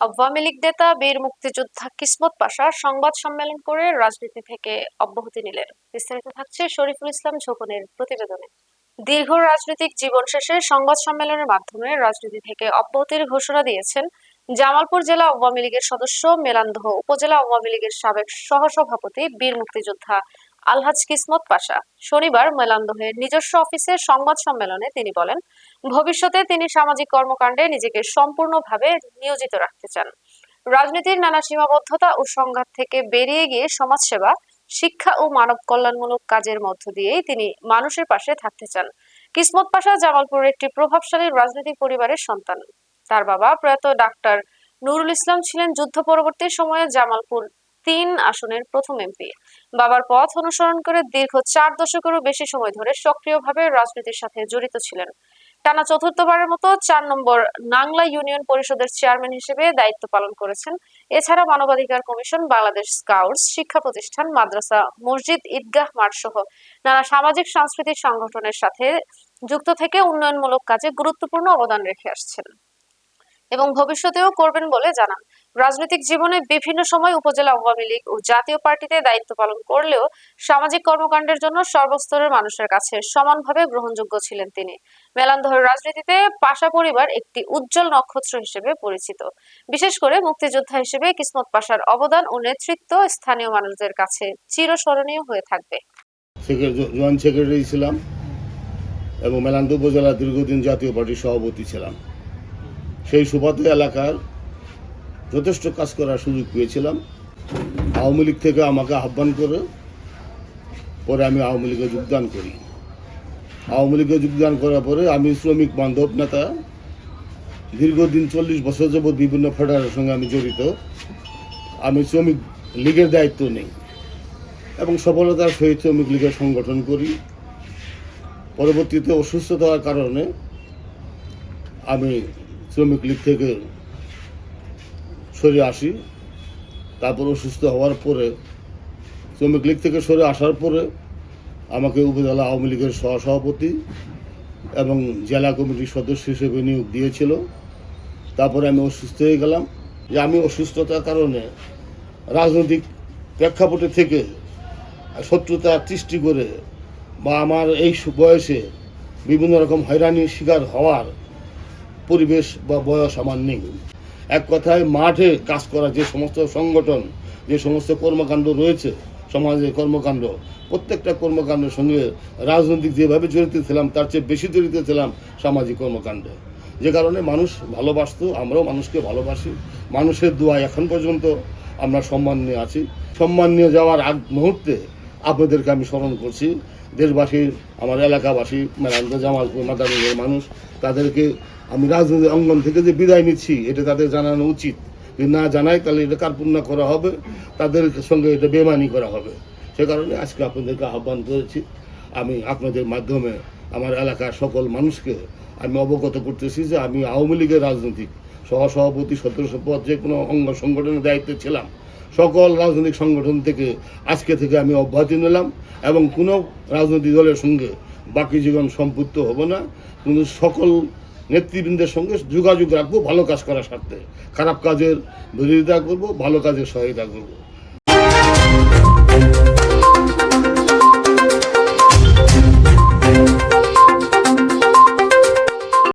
আওয়ামী লীগ নেতা, বীর মুক্তিযোদ্ধা কিসমত পাশা সংবাদ সম্মেলন করে রাজনীতি থেকে অব্যাহতি নিলেন। বিস্তারিত থাকছে শরীফুল ইসলাম ঝোকনের প্রতিবেদনে। দীর্ঘ রাজনৈতিক জীবন শেষে সংবাদ সম্মেলনের মাধ্যমে রাজনীতি থেকে অব্যাহতির ঘোষণা দিয়েছেন জামালপুর জেলা আওয়ামী লীগের সদস্য মেলান্দহ উপজেলা আওয়ামী লীগের সাবেক সহসভাপতি, বীর মুক্তিযোদ্ধা আলহাজ কিসমত পাশা। শনিবার মেলান্দহের নিজস্ব অফিসে সংবাদ সম্মেলনে তিনি বলেন, ভবিষ্যতে তিনি সামাজিক কর্মকাণ্ডে নিজেকে সম্পূর্ণভাবে নিয়োজিত রাখতে চান। রাজনীতির নানা সীমাবদ্ধতা ও সংঘাত থেকে বেরিয়ে গিয়ে সমাজসেবা, শিক্ষা ও মানব কল্যাণমূলক কাজের মধ্য দিয়েই তিনি মানুষের পাশে থাকতে চান। কিসমত পাশা জামালপুরের একটি প্রভাবশালী রাজনৈতিক পরিবারের সন্তান। তার বাবা প্রয়াত ডাক্তার নুরুল ইসলাম ছিলেন যুদ্ধ পরবর্তী সময়ে জামালপুর তিন আসনের প্রথম এমপি। বাবার পথ অনুসরণ করে দীর্ঘ চার দশকেরও বেশি সময় ধরে সক্রিয়ভাবে রাজনীতির সাথে জড়িত ছিলেন। টানা চতুর্থবারের মতো চার নম্বর নাংলা ইউনিয়ন পরিষদের চেয়ারম্যান হিসেবে দায়িত্ব পালন করেছেন। এছাড়া মানবাধিকার কমিশন, বাংলাদেশ স্কাউটস, শিক্ষা প্রতিষ্ঠান, মাদ্রাসা, মসজিদ, ঈদগাহ মাঠ সহ নানা সামাজিক, সাংস্কৃতিক সংগঠনের সাথে যুক্ত থেকে উন্নয়নমূলক কাজে গুরুত্বপূর্ণ অবদান রেখে আসছেন। এবং ভবিষ্যতেও করবেন বলে জানান। রাজনৈতিক জীবনে বিভিন্ন সময় উপজেলা আওয়ামী লীগ ও জাতীয় পার্টিতে দায়িত্ব পালন করলেও সামাজিক কর্মকাণ্ডের জন্য সর্বস্তরের মানুষের কাছে সমানভাবে গ্রহণযোগ্য ছিলেন তিনি। মেলান্দহের রাজনীতিতে পাশা পরিবার একটি উজ্জ্বল নক্ষত্র হিসেবে পরিচিত। বিশেষ করে মুক্তিযোদ্ধা হিসেবে কিসমত পাশার অবদান ও নেতৃত্ব স্থানীয় মানুষদের কাছে চিরস্মরণীয় হয়ে থাকবে। ছিলাম এবং মেলান্দ উপজেলা দীর্ঘদিন জাতীয় পার্টির সভাপতি ছিলাম। সেই সুবাদে এলাকার যথেষ্ট কাজ করার সুযোগ পেয়েছিলাম। আওয়ামী লীগ থেকে আমাকে আহ্বান করে, পরে আমি আওয়ামী লীগে যোগদান করি। আওয়ামী লীগে যোগদান করার পরে আমি শ্রমিক বান্ধব নেতা, দীর্ঘদিন চল্লিশ বছর যাবৎ বিভিন্ন ফেডারের সঙ্গে আমি জড়িত। আমি শ্রমিক লীগের দায়িত্ব নেই এবং সফলতার সহিত শ্রমিক লীগের সংগঠন করি। পরবর্তীতে অসুস্থতার কারণে আমি শ্রমিক লীগ থেকে সরে আসি। তারপর অসুস্থ হওয়ার পরে, শ্রমিক লীগ থেকে সরে আসার পরে আমাকে উপজেলা আওয়ামী লীগের সহসভাপতি এবং জেলা কমিটির সদস্য হিসেবে নিয়োগ দিয়েছিল। তারপরে আমি অসুস্থ হয়ে গেলাম। যে আমি অসুস্থতার কারণে রাজনৈতিক প্রেক্ষাপটে থেকে শত্রুতা সৃষ্টি করে বা আমার এই বয়সে বিভিন্ন রকম হয়রানির শিকার হওয়ার পরিবেশ বা বয়স আমার নেই। এক কথায় মাঠে কাজ করা যে সমস্ত সংগঠন, যে সমস্ত কর্মকাণ্ড রয়েছে, সমাজের কর্মকাণ্ড, প্রত্যেকটা কর্মকাণ্ডের সঙ্গে রাজনৈতিক যেভাবে জড়িত ছিলাম, তার চেয়ে বেশি জড়িত ছিলাম সামাজিক কর্মকাণ্ডে। যে কারণে মানুষ ভালোবাসতো, আমরাও মানুষকে ভালোবাসি। মানুষের দোয়া এখন পর্যন্ত আমরা সম্মান নিয়ে আছি। সম্মান নিয়ে যাওয়ার আগ মুহূর্তে আপনাদেরকে আমি স্মরণ করছি দেশবাসীর আমার এলাকাবাসী জামালপুর, মাদারীপুরের মানুষ, তাদেরকে আমি রাজনৈতিক অঙ্গন থেকে যে বিদায় নিচ্ছি, এটা তাদের জানানো উচিত। যদি না জানায়, তাহলে এটা কার্পণ্য করা হবে, তাদের সঙ্গে এটা বেমানি করা হবে। সে কারণে আজকে আপনাদেরকে আহ্বান করেছি, আমি আপনাদের মাধ্যমে আমার এলাকার সকল মানুষকে আমি অবগত করতেছি যে আমি আওয়ামী লীগের রাজনৈতিক সহসভাপতি, সদস্য পদ যে কোনো অঙ্গ সংগঠনের দায়িত্বে ছিলাম সকল রাজনৈতিক সংগঠন থেকে আজকে থেকে আমি অব্যাহতি নিলাম এবং কোনো রাজনৈতিক দলের সঙ্গে বাকি জীবন সম্পৃক্ত হব না। কিন্তু সকল নেতৃবৃন্দের সঙ্গে যোগাযোগ রাখব, ভালো কাজ করার স্বার্থে। খারাপ কাজের বিরোধিতা করব, ভালো কাজের সহায়তা করব।